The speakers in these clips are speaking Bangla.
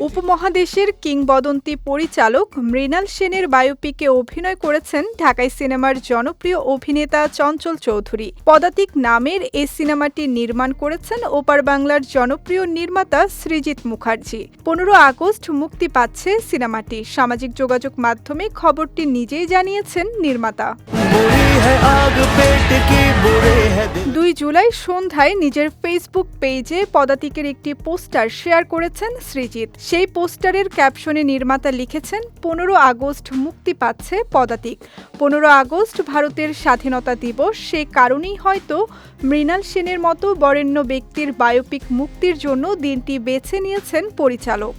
উপমহাদেশের কিংবদন্তি পরিচালক মৃণাল সেনের বায়োপিকে অভিনয় করেছেন ঢাকায় সিনেমার জনপ্রিয় অভিনেতা চঞ্চল চৌধুরী। পদাতিক নামের এই সিনেমাটি নির্মাণ করেছেন ওপার বাংলার জনপ্রিয় নির্মাতা সৃজিত মুখার্জি। পনেরো আগস্ট মুক্তি পাচ্ছে সিনেমাটি। সামাজিক যোগাযোগ মাধ্যমে খবরটি নিজেই জানিয়েছেন নির্মাতা। দুই জুলাই সন্ধ্যায় নিজের ফেসবুক পেজে পদাতিকের একটি পোস্টার শেয়ার করেছেন সৃজিৎ। সেই পোস্টারের ক্যাপশনে নির্মাতা লিখেছেন, পনেরো আগস্ট মুক্তি পাচ্ছে পদাতিক। পনেরো আগস্ট ভারতের স্বাধীনতা দিবস। সে কারণেই হয়তো মৃণাল সেনের মতো বরেণ্য ব্যক্তির বায়োপিক মুক্তির জন্য দিনটি বেছে নিয়েছেন পরিচালক।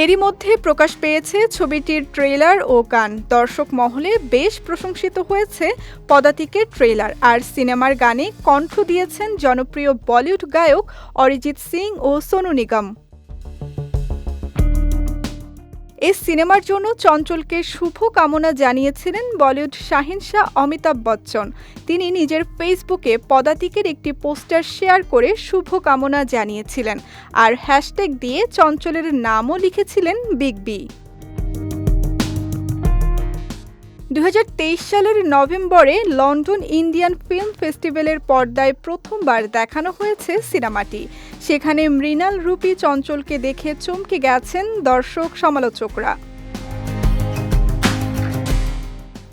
এরই মধ্যে প্রকাশ পেয়েছে ছবিটির ট্রেলার ও গান। দর্শক মহলে বেশ প্রশংসিত হয়েছে পদাতিকের ট্রেলার, আর সিনেমার গানে কণ্ঠ দিয়েছেন জনপ্রিয় বলিউড গায়ক অরিজিৎ সিং ও সোনু নিগম। এই সিনেমার জন্য চঞ্চলকে শুভ কামনা জানিয়েছিলেন বলিউড শাহিন শাহ অমিতাভ বচ্চন। তিনি নিজের ফেসবুকে পদাতিকের একটি পোস্টার শেয়ার করে শুভ কামনা জানিয়েছিলেন। আর হ্যাশট্যাগ দিয়ে চঞ্চলের নামও লিখেছিলেন বিগ বি। দুই হাজার তেইশ সালের নভেম্বরে লন্ডন ইন্ডিয়ান ফিল্ম ফেস্টিভ্যালের পর্দায় প্রথমবার দেখানো হয়েছে সিনেমাটি। সেখানে মৃণাল রূপী চঞ্চলকে দেখে চমকে গেছেন দর্শক সমালোচকরা।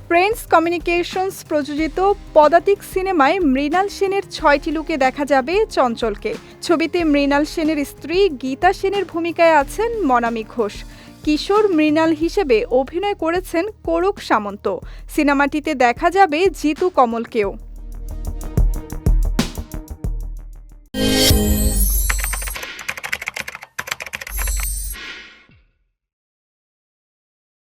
ফ্রেন্ডস কমিউনিকেশনস প্রযোজিত পদাতিক সিনেমায় মৃণাল সেনের ছয়টি লুকে দেখা যাবে চঞ্চলকে। ছবিতে মৃণাল সেনের স্ত্রী গীতা সেনের ভূমিকায় আছেন মনামি ঘোষ। কিশোর মৃণাল হিসেবে অভিনয় করেছেন করুক সামন্ত। সিনেমাটিতে দেখা যাবে জিতু কমলকেও।